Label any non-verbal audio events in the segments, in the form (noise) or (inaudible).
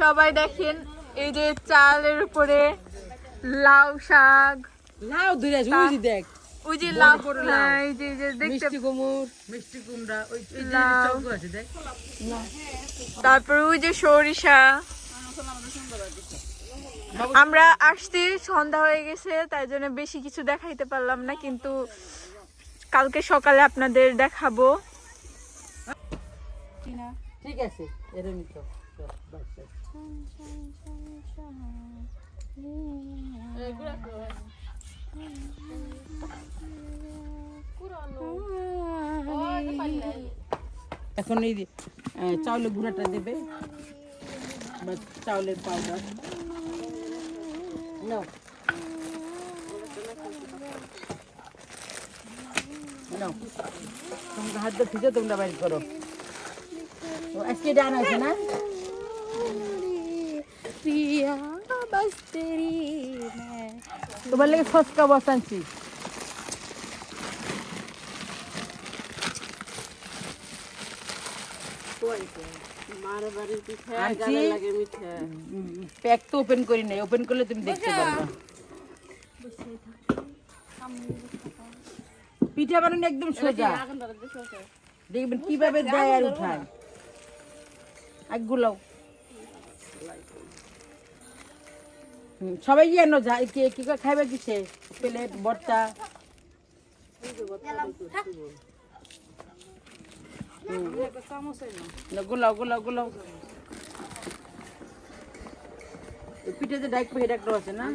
সবাই দেখেন এই যে চালের উপরে লাউ শাক। লাউ ওই যে দেখ। ওই যে লাউ। হ্যাঁ, এই যে যে দেখতে মিষ্টি কুমড়। মিষ্টি কুমড়া ওই এই যে লাউ। আছে দেখ। তারপরে ওই যে সরিষা। আমরা আসছি সন্ধ্যা হয়ে গেছে তাই জন্য বেশি কিছু দেখাইতে পারলাম না কিন্তু কালকে সকালে আপনাদের দেখাবো। ঠিক আছে এরকমই তো বাস, বাস। এখন এই চাউলের গুঁড়াটা দেবে। বা চাউলের পাউডার নাও। নাও। তোমরা হাত ভিজে তোমরা বাইর করো। আজকে ডান আছে না? তোমার লেগে বসানছি আনছি। প্যাক তো ওপেন করি নাই। ওপেন করলে তুমি দেখতে পারবে। পিঠা বানানো একদম সোজা। দেখবেন কীভাবে দেয় আর উঠায়। এক গুলাও। সবাই যেন যায় কে কি করে খাইবে কিসে? প্লেট। না, গোলাও গোলাও গোলাও। পিঠে যে ডাইক পেয়ে ডাক্তার আছে না?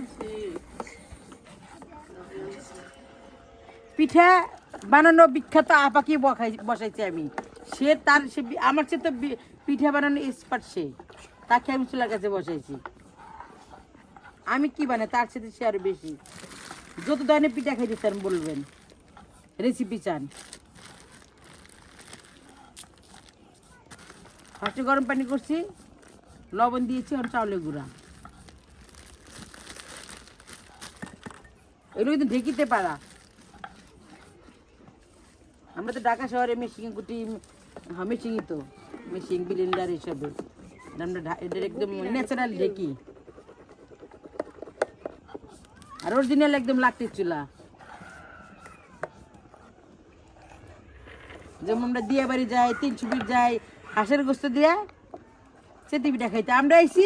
পিঠা বানানো বিখ্যাত আপাকে বসাই বসাইছি আমি। সে তার সে আমার সে তো পিঠা বানানো এক্সপার্ট সে। তাকে আমি চুলার কাছে বসাইছি। আমি কি বানাই? তার সাথে সে আরও বেশি। যত ধরনের পিঠা খাইতে চান বলবেন। রেসিপি চান। ফার্স্টে গরম পানি করছি লবণ দিয়েছি আর চাউলের গুঁড়া। এগুলো কিন্তু ঢেকিতে পারা। আমরা তো ঢাকা শহরে মেশিন গুটি মেশিনই তো। মেশিন ব্লেন্ডার হিসাবে আমরা একদম ন্যাচারাল ঢেকি। আর অরিজিনাল একদম লাকড়ির চুলা। যেমন আমরা দিয়া বাড়ি যাই তিন ছুপির যাই হাঁসের গোস্ত দিয়া চেতি পিঠা খাইতে। আমরা আইছি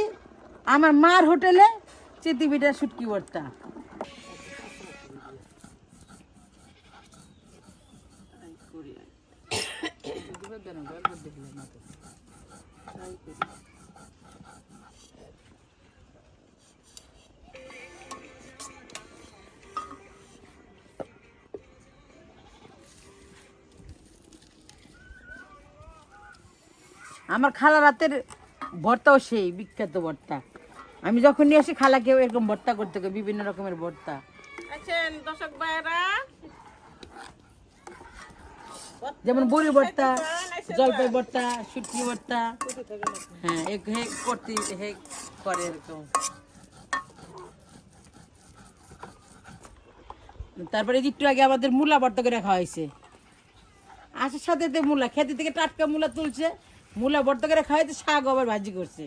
আমার মার হোটেলে চেতি পিঠা শুটকি ভর্তা। (coughs) (coughs) আমার খালা রাতের ভর্তাও সেই বিখ্যাত ভর্তা। আমি যখন নিয়ে আসি খালাকে এরকম ভর্তা করতে বিভিন্ন রকমের ভর্তা। যেমন বড়ি ভর্তা জলপাই ভর্তা শুটকি ভর্তা। হ্যাঁ এক হে করতে হে করে এরকম। তারপরে একটু আগে আমাদের মূলা ভর্তা করে রাখা হয়েছে। আসার সাথে মূলা খেতে থেকে টাটকা মূলা তুলছে। মূলা ভর্তা করে খাওয়াইতে শাক আবার ভাজি করছে।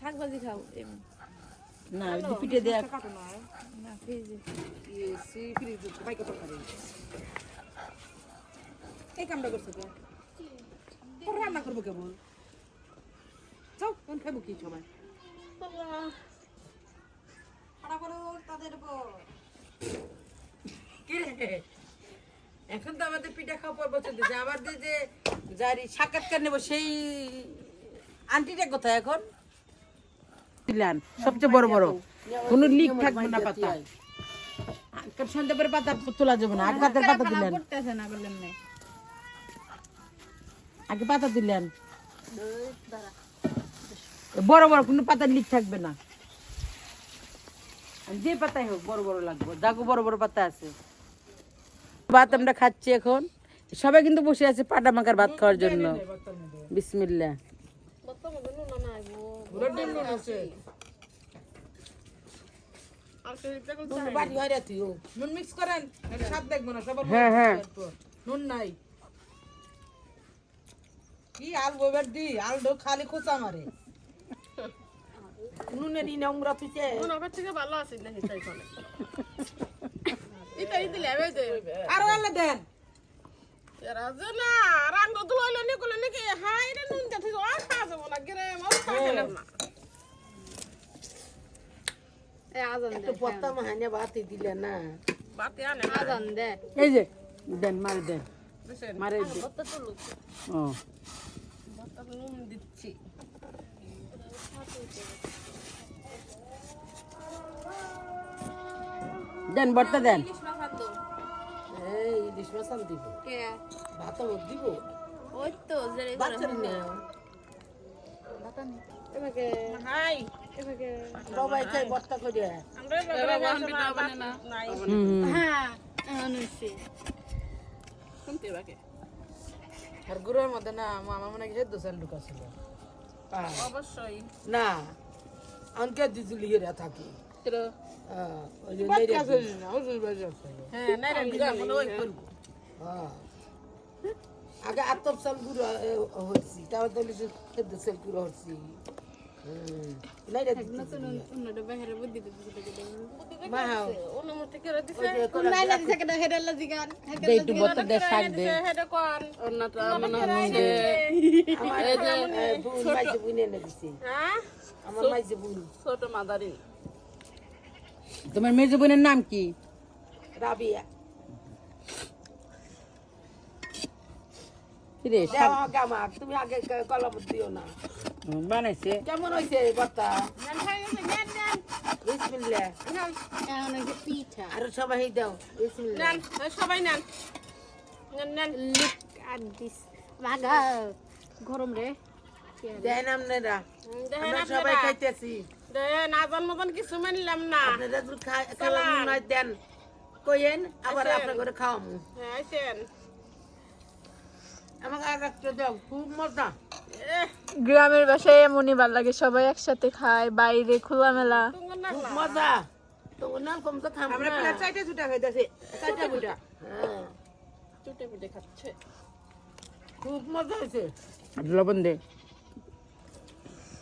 শাক ভাজি খাও না ওই যে পিঠে দেয়া এই কামটা করছে তো? রান্না করব কেমন? যাও কোন খাব কি সবাই? কি রে? এখন তো আমাদের পিঠা খাওয়া পর্ব চলতেছে আমাদের যে যার সাক্ষাৎকার নেব সেই আন্টিটা কোথায় এখন? দিলান সবচেয়ে বড় বড়। কোনো লিক থাকবে না পাতা। আর সন্ধ্যা পরে পাতা তোলা যাবে না। আগে পাতার পাতা দিলেন। আগে পাতা দিলেন। বড় বড় কোনো পাতা লিক থাকবে না। যে পাতাই হোক বড় বড় লাগবে। দাগো বড় বড় পাতা আছে। ভাত আমরা খাচ্ছি এখন। সবাই কিন্তু বসে আছে পাটা মাখার ভাত খাওয়ার জন্য। বিসমিল্লা নুন মিক্স করেন দেখব না হ্যাঁ হ্যাঁ নুন নাই কি আল গোবার দি আল খালি খোঁচা মারে উনি নিনে উমরা ওনার থেকে ভালো আছে তাই বলে (laughs) ইতাই দিলে হবে যে। আরও আল্লাহ দেন। এরা যে না রাঙ্গ দুলাইলে নিকলে নাকি হাই রে নুন যাতে আর খাওয়া যাব না গেলে মাছ খাওয়া গেলাম না। একটু পত্তা মাহানে ভাতি দিলে না। বাতি আনে না এই যে দেন মারে দেন। বুঝছেন? মারে দেন ও। বাতা নুন দিচ্ছি। দেন বর্তা দেন। এই ইলিশ মাছ দিব। ভাত দিব? ওই তো বাচ্চার নেও আমরা বাকে আর গুড়ের মধ্যে না আমার মনে হয় দোসাল ঢুকাছিল অবশ্যই। না অনকে দিছিলি হেরা থাকি। হ্যাঁ। হ্যাঁ মনে হ্যাঁ। আগে আতপ সাল গুঁড়ো হচ্ছি তারপর তো লিখছি খেদ্য সাল গুঁড়ো মনে হ্যাঁ বুন ছোট মাদারি তোমার মেজো বোনের নাম কি? রাবিয়া। তুমি আগে কলম দিও না। বানাইছে। কেমন বর্তা বিসমিল্লাহ। আরও সবাই দাও বিসমিল্লাহ। সবাই নেন। নেন নেন। গরম রে। দেন আপনারা। আমরা সবাই খাইতেছি। দেখেন আজান মতন কিছু মানলাম না। আপনারা যদি খাই খাওয়ার দেন। কইেন আবার আপনার ঘরে খাওয়ামু। হ্যাঁ আমাকে আর একটা দাও খুব মজা। গ্রামের বাসায় এমনই ভালো লাগে সবাই একসাথে খায় বাইরে খোলামেলা। খুব মজা। তো কম তো খাইতেছি। দুটা হ্যাঁ। খাচ্ছে। খুব মজা হয়েছে। লবণ দে।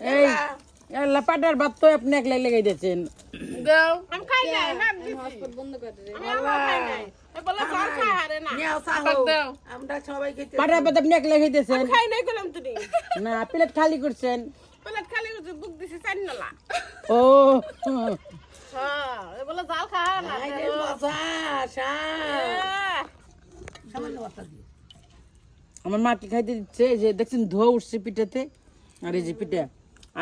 এই আল্লাহ পাটার ভাত তো আপনি একলাই লেগে দিয়েছেন। খাই নাই না। প্লেট খালি করছেন। প্লেট খালি বুক দিছি চাই নলা। ও। হ্যাঁ আমার মাকে খাইতে দিচ্ছে যে দেখছেন ধোয়া উঠছে পিঠাতে আর এই যে পিঠা।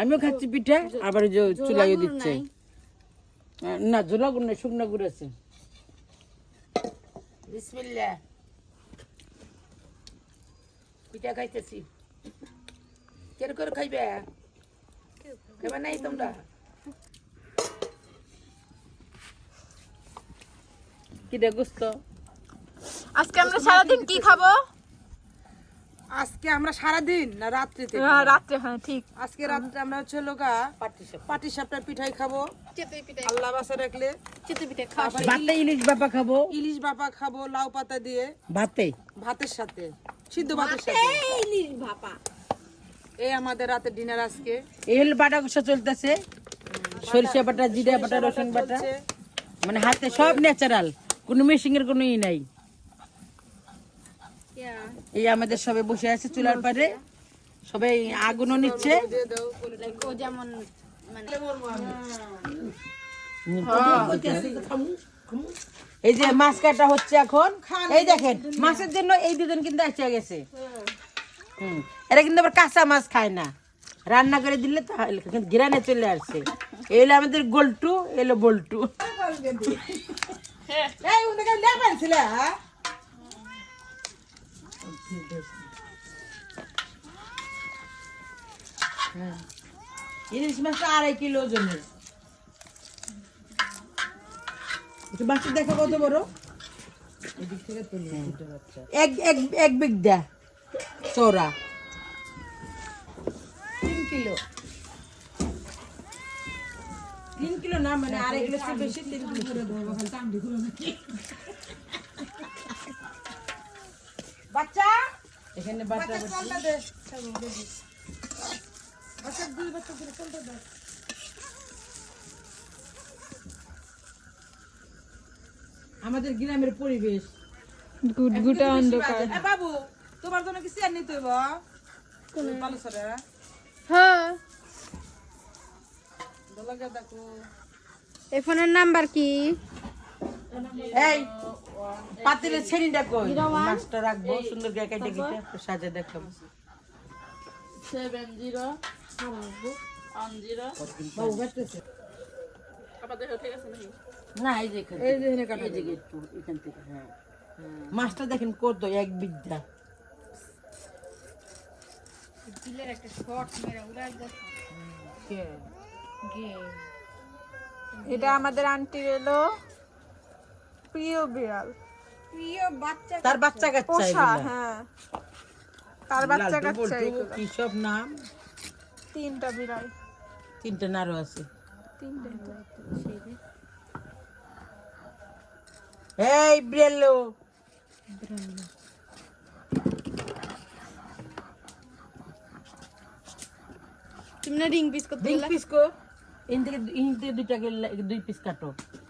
আমিও খাচ্ছি পিঠা আবার যে চুলাইও দিচ্ছে। না ঝোলা গুড় নেই শুকনো গুড় আছে। বিসমিল্লাহ। পিঠা খাইতেছি। কেন করে খাইবে? খাইবে নাই তোমরা? কি আজকে আমরা সারাদিন কি খাব? আজকে আমরা সারা দিন না রাত্রিতে? হ্যাঁ, রাত্রে হ্যাঁ ঠিক। আজকে রাত্রে আমরা হচ্ছে লোকা পাটি সাপটার পিঠাই খাব। আল্লাহ বাসা রাখলে। ভাতে ইলিশ বাপা খাব। ইলিশ বাবা খাব লাউ পাতা দিয়ে। ভাতে? ভাতের সাথে সিদ্ধ ভাতের সাথে। এই আমাদের রাতের ডিনার আজকে। এই হলো বাটা কষা চলতেছে। সরিষা বাটা জিরা বাটা রসুন বাটা মানে হাতে সব ন্যাচারাল কোনো মেশিং এর কোনো ই নাই। এই আমাদের সবাই বসে আছে চুলার পারে সবাই আগুনও নিচ্ছে। এই যে মাছ কাটা হচ্ছে এখন। এই দেখেন মাছের জন্য এই দুজন কিন্তু এসে গেছে। হুম এরা কিন্তু আবার কাঁচা মাছ খায় না। রান্না করে দিলে তাহলে কিন্তু গিরানে চলে আসছে। এই হলো আমাদের গোলটু এলো বল্টু। হ্যাঁ? ইলিশ মাছটা আড়াই কিলো ওজনের। একটু বাচ্চা দেখা কত বড়। এক এক এক দা চৌড়া তিন কিলো। তিন কিলো না মানে আড়াই কিলো বেশি, তিন কিলো বাচ্চা? এখানে বাচ্চা বাচ্চা আমাদের গ্রামের পরিবেশ। গুটগুটা অন্ধকার। বাবু তোমার জন্য কি চেয়ার নিতে হইব? ভালো সরে হ্যাঁ। দলগে দেখো এই ফোনের নাম্বার কি? এই পাতিলের ছেড়িটা কই? মাছটা রাখব সুন্দর করে কেটে কেটে সাজে দেখাবো সেভেন জিরো ওয়ান জিরো বাবু কাটতেছে আবার দেখো ঠিক আছে নাকি? না এই যে এই যে এখানে কাটা দিকে একটু এখান থেকে হ্যাঁ। মাছটা দেখেন কত এক বিদ্যা। এটা আমাদের আন্টির এলো। প্রিয় বিড়াল। তার বাচ্চা কাচ্চা। পোষা এগুলা। হ্যাঁ। তার বাচ্চা লালটু, কাচ্চা বল্টু, এগুলো। কি সব নাম? তিনটা বিড়াল। তিনটে নারও আছে। তিনটে এই ব্রেলো তুমি না রিং পিস করতে দুই পিস কো ইন থেকে ইন থেকে দুইটা গেলে দুই পিস কাটো। না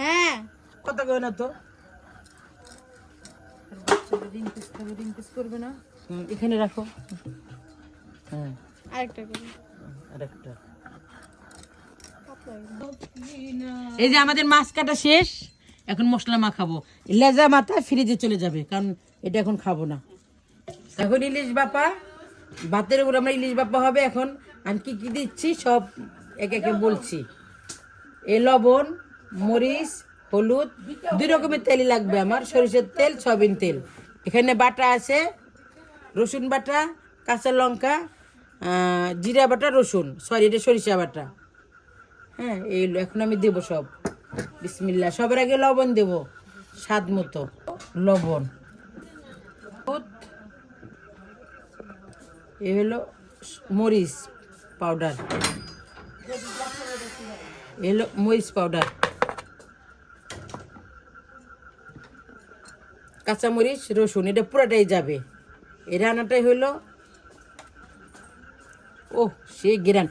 হ্যাঁ। কত করে না তো। করবে না এখানে রাখো। হ্যাঁ। আরেকটা করবে আরেকটা। এই যে আমাদের মাছ কাটা শেষ এখন মশলা মাখাবো। লেজা মাথা ফ্রিজে চলে যাবে কারণ এটা এখন খাব না। এখন ইলিশ বাপা ভাতের উপর আমরা ইলিশ বাপা হবে এখন। আমি কি কি দিচ্ছি? সব একে একে বলছি। এ লবণ মরিচ, হলুদ, দুই রকমের তেলই লাগবে আমার। সরিষার তেল, সয়াবিন তেল। এখানে বাটা আছে, রসুন বাটা, কাঁচা লঙ্কা জিরা বাটা, রসুন। সরি এটা সরিষা বাটা। হ্যাঁ এই এখন আমি দেবো সব। বিসমিল্লা সবার আগে লবণ দেবো, স্বাদ মতো। লবণ। এ হলো মরিচ পাউডার। এ হলো মরিচ পাউডার। কাঁচামরিচ, রসুন, এটা পুরোটাই যাবে। এই রান্নাটাই হলো ও সে গিরান।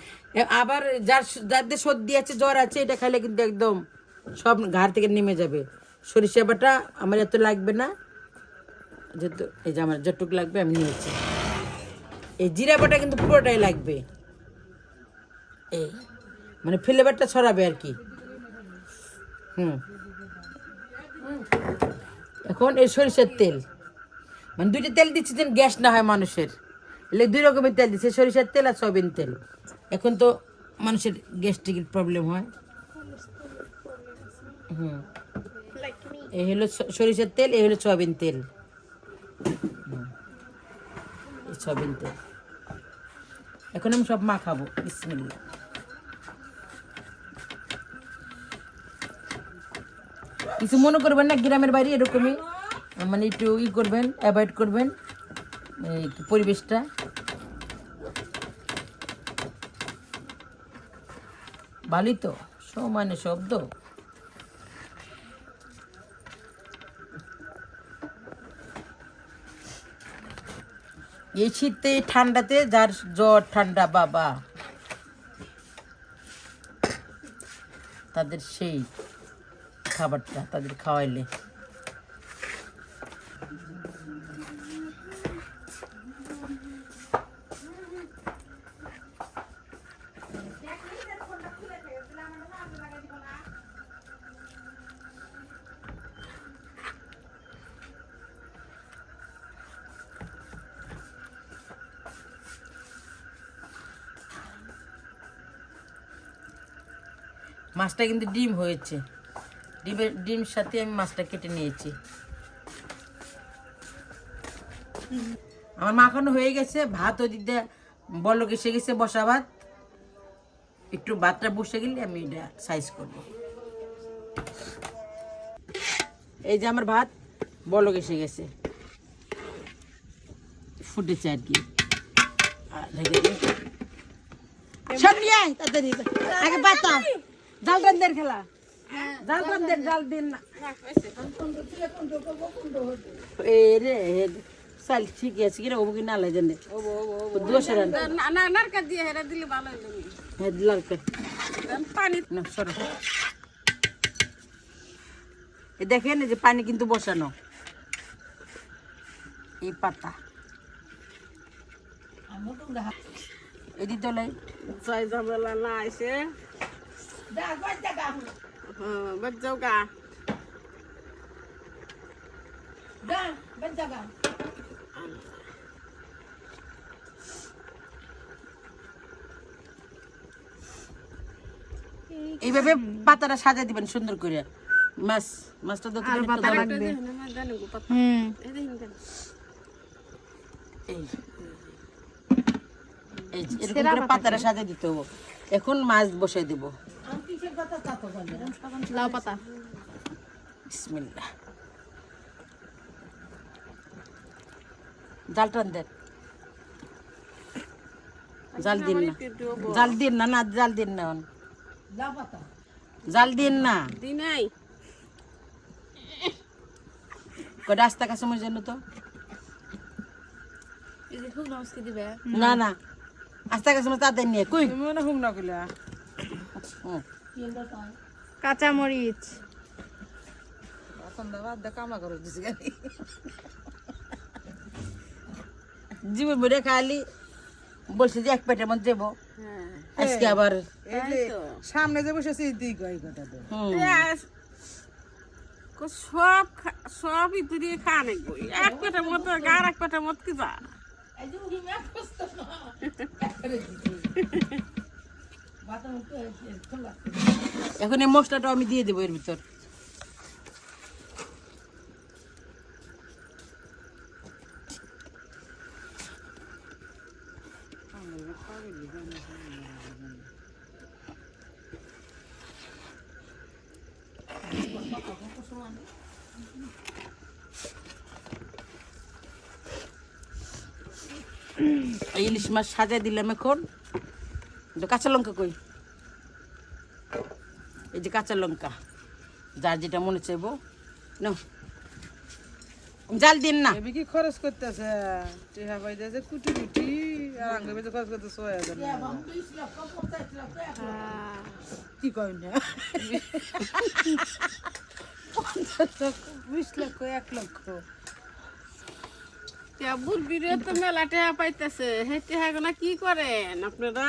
আবার যার যাদের সর্দি আছে, জ্বর আছে, এটা খাইলে কিন্তু একদম সব ঘাড় থেকে নেমে যাবে। সরিষা বাটা আমার এত লাগবে না, যেহেতু এই যে আমার যতটুকু লাগবে আমি নিয়েছি। এই জিরা বাটা কিন্তু পুরোটাই লাগবে। এই মানে ফ্লেভারটা ছড়াবে আর কি। হুম। এখন এই সরিষার তেল। মানে দুইটা তেল দিচ্ছি যেন গ্যাস না হয় মানুষের। এলে দুই রকমের তেল দিচ্ছে, সরিষার তেল আর সয়াবিন তেল। এখন তো মানুষের গ্যাস্ট্রিকের প্রবলেম হয়। হুম। এই হলো সরিষার তেল, এই হলো সয়াবিন তেল। সয়াবিন তেল। এখন আমি সব মাখাবো। বিসমিল্লা কিছু মনে করবেন না, গ্রামের বাইরে এরকমই মানে একটু ই করবেন অ্যাভয়েড করবেন, এই পরিবেশটা। ভালোই তো, সমানে শব্দ। এই শীতে, ঠান্ডাতে, যার জ্বর, ঠান্ডা, বাবা। তাদের সেই। খাবারটা তাদের খাওয়াইলে। মাছটা কিন্তু ডিম হয়েছে। ডিমের, ডিম সাথে আমি মাছটা কেটে নিয়েছি। আমার মাখানো হয়ে গেছে, ভাত ওদিক দিয়ে বলো এসে গেছে বসা ভাত। একটু ভাতটা বসে গেলে আমি এটা সাইজ করব। এই যে আমার ভাত, বলক এসে গেছে। ফুটেছে আর কি। সব নিয়ে খেলা। জাল টান দেন জাল দিন না। এ রে চাল ঠিক আছে কিরা ওবো কি না লাগে জানে? দোষে রান না। না নারকা দিয়ে হেরা দিলে ভালো হইল হ্যাঁ দিলাম পানি। না সরো। দেখেন যে পানি কিন্তু বসানো। এই পাতা। এদি তোলাই চাই ঝামেলা না আইসে হ্যাঁ বাদ যাও গা এইভাবে পাতাটা সাজা দিবেন সুন্দর করে। মাছ মাছটা তো দাও। পাতা হুম। এই এরকম করে পাতাটা সাজা দিতে হবে। এখন মাছ বসাই দিব। লাউ পাতা। বিসমিল্লাহ। জাল টান দেন জাল দিন না। জাল দিন না না জাল দিন না জাল দিন না। দি নাই। কটা আস্তা কাছে মরে জানো তো। না না। আস্তা কাছে তাদের নিয়ে কই? মনে হোক না কইলা হুম। কাঁচা মরিচ এখন কামা করে দিছি গানি জীবন ভরে খালি বলছে যে এক পেটের মধ্যে দেবো। আজকে আবার সামনে যে বসেছে সব খা- সব ইতুরি খানে গো এক পেটের মতো আর এক পেটের মত কি যা (laughs) এখন এই মশলাটা আমি দিয়ে দেবো এর ভিতর। ইলিশ মাছ সাজাই দিলাম এখন। কাঁচা লঙ্কা কই? এই যে কাঁচা লঙ্কা। যার যেটা মনে চাইব। নাও। জাল দিন না। এবি কি খরচ করতেছে? টিহা পাইতেছে কুটি কুটি আর আঙ্গ বেজে খরচ করতে ছয় হাজার কি কই না? পঞ্চাশ লক্ষ বিশ লক্ষ এক লক্ষ। বুলবিরে তো মেলা টেহা পাইতেছে। সেই টেহা গুলা কি করেন আপনারা?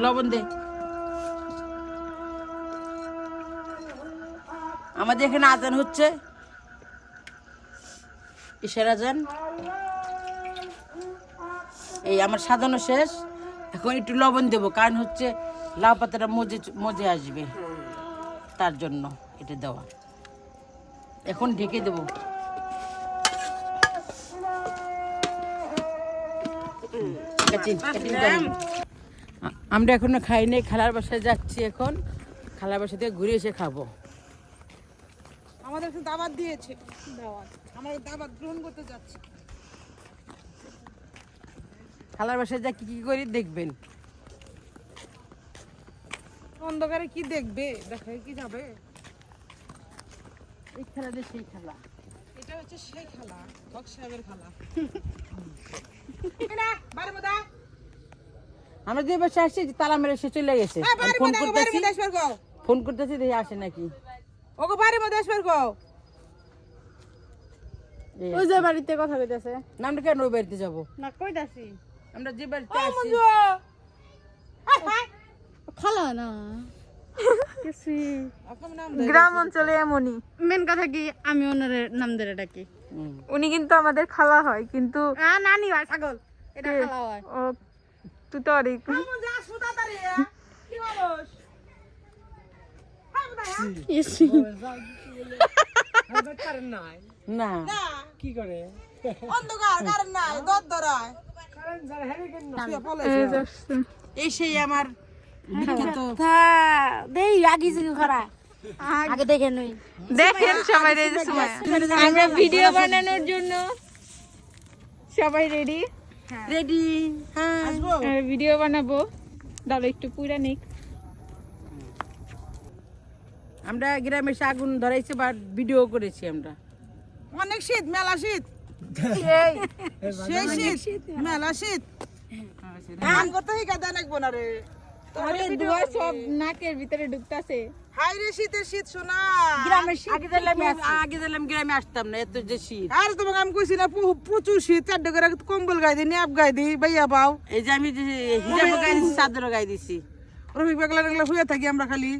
লবণ আমাদের এখানে আজান হচ্ছে। ইশার আজান? এই আমার সাজানো শেষ। এখন একটু লবণ দেব, কারণ হচ্ছে লাউ পাতাটা মজে মজে আসবে। তার জন্য এটা দেওয়া। এখন ঢেকে দেবো কাচিন, কাচিন করেন। আ- আমরা এখনও খাই নাই খালার বাসায় যাচ্ছি এখন। খালার বাসা থেকে ঘুরে এসে খাব। আমাদের দাবাত দিয়েছে। দাওয়াত। আমরা দাবাত গ্রহণ করতে যাচ্ছি। খালার বাসায় যা কি কি করি দেখবেন। অন্ধকারে কি দেখবে? দেখা কি যাবে? এই খেলা দিয়ে সেই খেলা। এটা হচ্ছে সেই খেলা বক সাহেবের খেলা। আমরা যে বাসায় আসছি তালা মেরে সে চলে গেছে। ফোন করতেছি ফোন করতেছি দেখি আসে নাকি। ওগো বারে মদা আসবার গো ওই যে বাড়িতে কথা কইতাছে। না, আমরা কেন ওই বাড়িতে যাব? না কইতাছি। আমরা যে বাড়িতে আসছি খালা না। গ্রাম অঞ্চলে এমনই। মেন কথা কি আমি ওনার নাম ধরে ডাকি। উনি কিন্তু আমাদের খালা হয় কিন্তু নানি হয় ছাগল। এটা খালা হয়। ও তুই তো অনেক যা সুদা তারে কি মানুষ ইসি। না। কি করে? অন্ধকার কারণ নাই দর। এই সেই আমার দেখেন সবাই। আমরা ভিডিও বানানোর জন্য সবাই রেডি? রেডি হ্যাঁ। ভিডিও বানাবো। দাঁড়ো একটু পুরা নিক। আমরা গ্রামে আগুন ধরাইছি বা ভিডিও করেছি আমরা। অনেক শীত মেলা শীত। সেই শীত মেলা শীত। হিকা দেন এক বোনারে? আরে ধোয়া সব নাকের ভিতরে ঢুকতাছে। হাই রে শীতের শীত শোনা আগে দিলাম আগে দিলাম গ্রামে আসতাম না এত যে শীত। আর তোমাকে আমি কইছি না পু- প্রচুর শীত চারটে করে কম্বল গাই দিই ন্যাপ গাই দিই বাইয়া পাও। এই যে আমি যে হিজাব গাই দিছি চাদর গাই দিছি। রফিক পাগলা টাগলা শুয়ে থাকি আমরা খালি।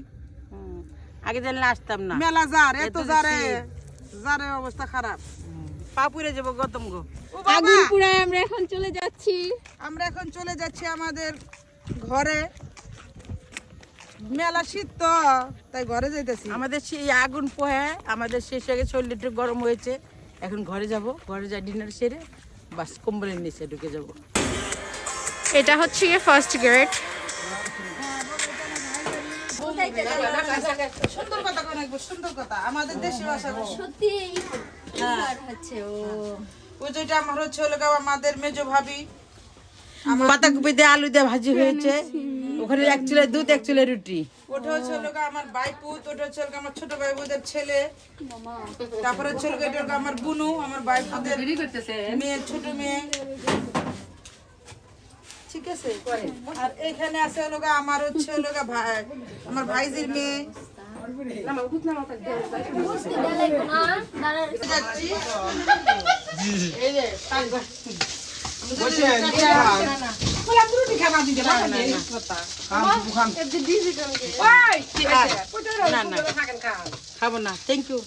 হুম। আগে জানলে আসতাম না। মেলা যার এত যারে। যারে অবস্থা খারাপ। পা পুড়ে যাব গতম গো আগুন পুরায় আমরা এখন চলে যাচ্ছি। আমরা এখন চলে যাচ্ছি আমাদের ঘরে। মেলা শীত তো তাই ঘরে যাইতেছি। আমাদের সেই আগুন পোহে আমাদের শেষ আগে শরীর একটু গরম হয়েছে। এখন ঘরে যাব ঘরে যাই ডিনার সেরে বাস কম্বলের নিচে ঢুকে যাব। এটা হচ্ছে গিয়ে ফার্স্ট গেট সুন্দর কথা সুন্দর কথা। আমাদের দেশি ভাষা বল। সত্যি হচ্ছে ও। ওই যেটা আমার হচ্ছে হলো গিয়ে আমাদের মেজো ভাবি পাতাকপি দিয়ে আলু দিয়ে ভাজি হয়েছে। ওখানে এক চুলে দুধ এক চুলে রুটি। ওটা হচ্ছে হলো গিয়ে আমার বাইপুত ওটা হচ্ছে আমার ছোট ভাই বোনের ছেলে। তারপরে হচ্ছে গিয়ে এটা আমার বুনু আমার বাইপুদের মেয়ে ছোট মেয়ে। ঠিক আছে? আর এখানে আছে হলো আমার হচ্ছে হলো ভাই আমার ভাইজির মেয়ে। যাচ্ছি এই যে খাব না থ্যাংক ইউ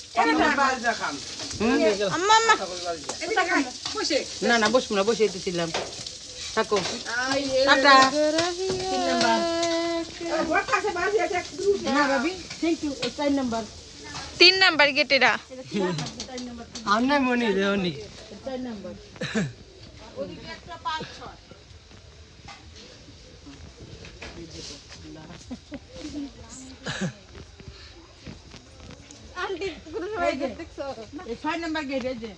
না না বসবো না বসে দিতেছিলাম থাকো টাটা তিন নাম্বার না ভাবি থ্যাংক ইউ চার নাম্বার তিন নাম্বার গেট এটা আমরা মনি রেওনি চার নাম্বার। এই ছয় নাম্বার গেট এই যে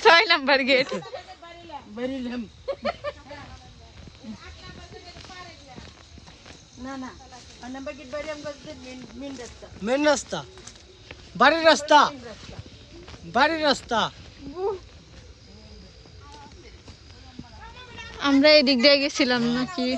ছয় নাম্বার গেট বেরিলাম না না ছয় নাম্বার গেট বাইরে আমরা মেন রাস্তা মেন রাস্তা বাড়ির রাস্তা বাড়ির রাস্তা আমরা এদিক দিয়ে গেছিলাম নাকি?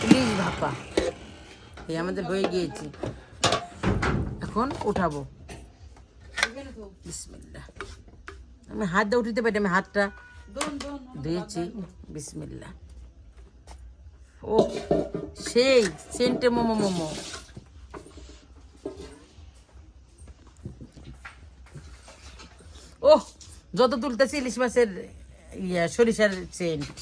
প্লিজ ভাপা। এই আমাদের হয়ে গিয়েছে। এখন উঠাবো। বিসমিল্লাহ। আমি হাত দিয়ে উঠিতে পারি, আমি হাতটা ধুয়েছি। বিসমিল্লা ও, সেই, সেন্টে মোমো মোমো। ও যত তুলতেছি ইলিশ মাছের ইয়া, সরিষার সেন্ট।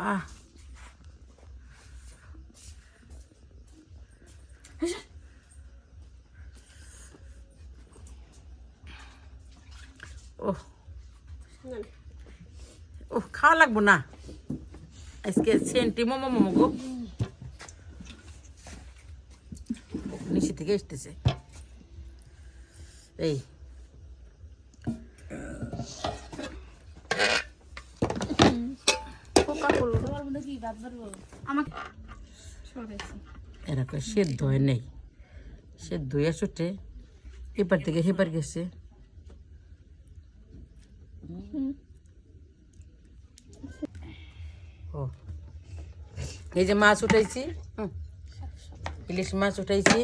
বাবা ও ও খাওয়া লাগবো না। আজকে সেন্টি মোমো মোমো গো। নিচে থেকে এসতেছে। এই। এরকম সেদ্ধ হয় নেই। সেদ্ধ হয়ে ছুটে এপার থেকে সেপার গেছে। ও। এই যে মাছ উঠাইছি। ইলিশ মাছ উঠাইছি।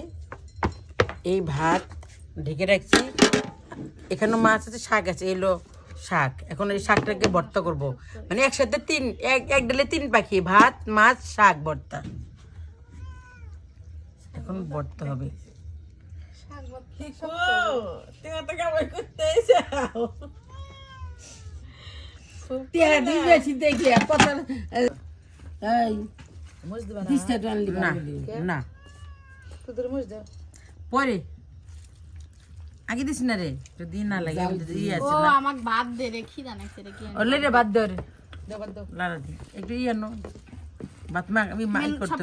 এই ভাত ঢেকে রাখছি। এখানে মাছ আছে, শাক আছে, এলো। শাক। এখন এই শাকটাকে ভর্তা করব। মানে একসাথে তিন এক এক ডালে তিন পাখি ভাত মাছ শাক ভর্তা। এখন ভর্তা হবে। না। না তোদের পরে। আগে দিস না রে যদি না লাগে আমি তো ইয়ে আছে ও আমাক ভাত দে রে খিদা নাকছে রে কি ওলে রে বাদ ধরে দাবার দাও লালা দি। একটু ইয়ে নো ভাত মা আমি মাই করতে।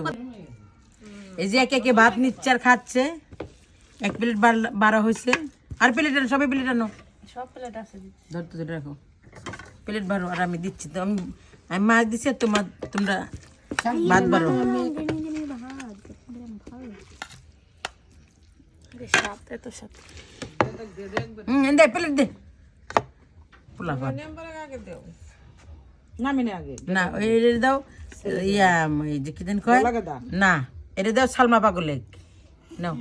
এই যে একে একে ভাত নিচ্ছে আর খাচ্ছে এক প্লেট বাড়া হয়েছে আর প্লেট আনো সবাই প্লেট আনো। সব প্লেট আছে ধর তো ধরে রাখো। প্লেট বাড়ো আর আমি দিচ্ছি তো আমি আমি মাছ দিচ্ছি আর তোমার তোমরা ভাত বাড়ো হুম দে প্লেট দে পোলা ভাত নামিনে আগে না এটা দাও ইয়া যে কি দিন কয় না এটা দাও সালমা পাগলে নাও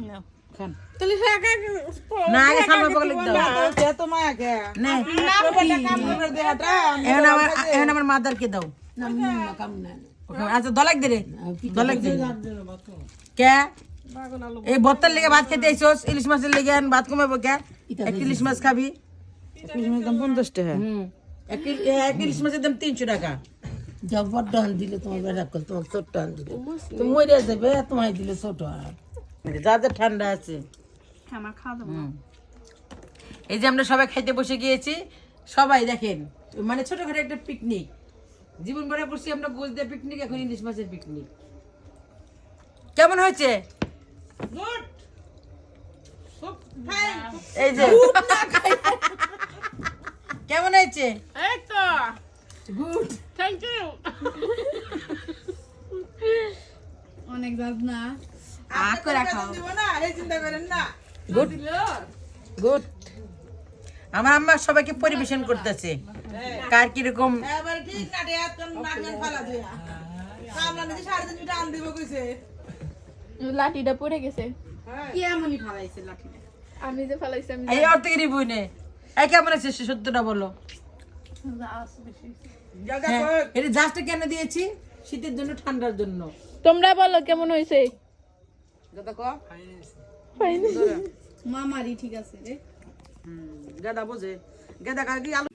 আমার মাদারকে দাও আচ্ছা দলাক দে রে দলাক দে কে এই ভর্তার লেগে ভাত খেতে আইসোস ইলিশ মাছের লেগে আন ভাত কমাবো কে? এক ইলিশ মাছ খাবি। দাম পঞ্চাশ টাকা। হুম। এক এক ইলিশ মাছের দাম তিনশো টাকা। ডান দিলে তোমার বেড়া কল তোমার ছোট ডান দিলে। তুমি মরে যাবে তোমায় দিলে ছোট আর যা যা ঠান্ডা আছে। আমার খাওয়া হুম। এই যে আমরা সবাই খাইতে বসে গিয়েছি সবাই দেখেন মানে ছোটখাটো একটা পিকনিক জীবন ভরে করছি আমরা গোল দিয়ে পিকনিক এখন ইলিশ মাছের পিকনিক কেমন হয়েছে? এই যে। কেমন হয়েছে? এই তো। গুড। থ্যাংক ইউ অনেক না আ করে খাও। না? এই চিন্তা করেন না। গুড। গুড। আমার আম্মা সবাইকে পরিবেশন করতেছে। কার কীরকম? এবার ঠিক না এত নাগন ফালা দিয়া। কামলা সাড়ে তিন মিটার আন দিব কইছে। লাঠিটা পড়ে গেছে। কি এমনই ফালাইছে লাঠিটা আমি যে ফেলাইছি আমি এই অর্থ কি বই নে? এই কেমন আছে সত্যটা বলো। হ্যাঁ, কই এটা জাস্ট কেন দিয়েছি? শীতের জন্য ঠান্ডার জন্য। তোমরা বলো কেমন হয়েছে? গাদা কো মামারি ঠিক আছে রে। গাদা বোঝে। গাদা কাকি আলু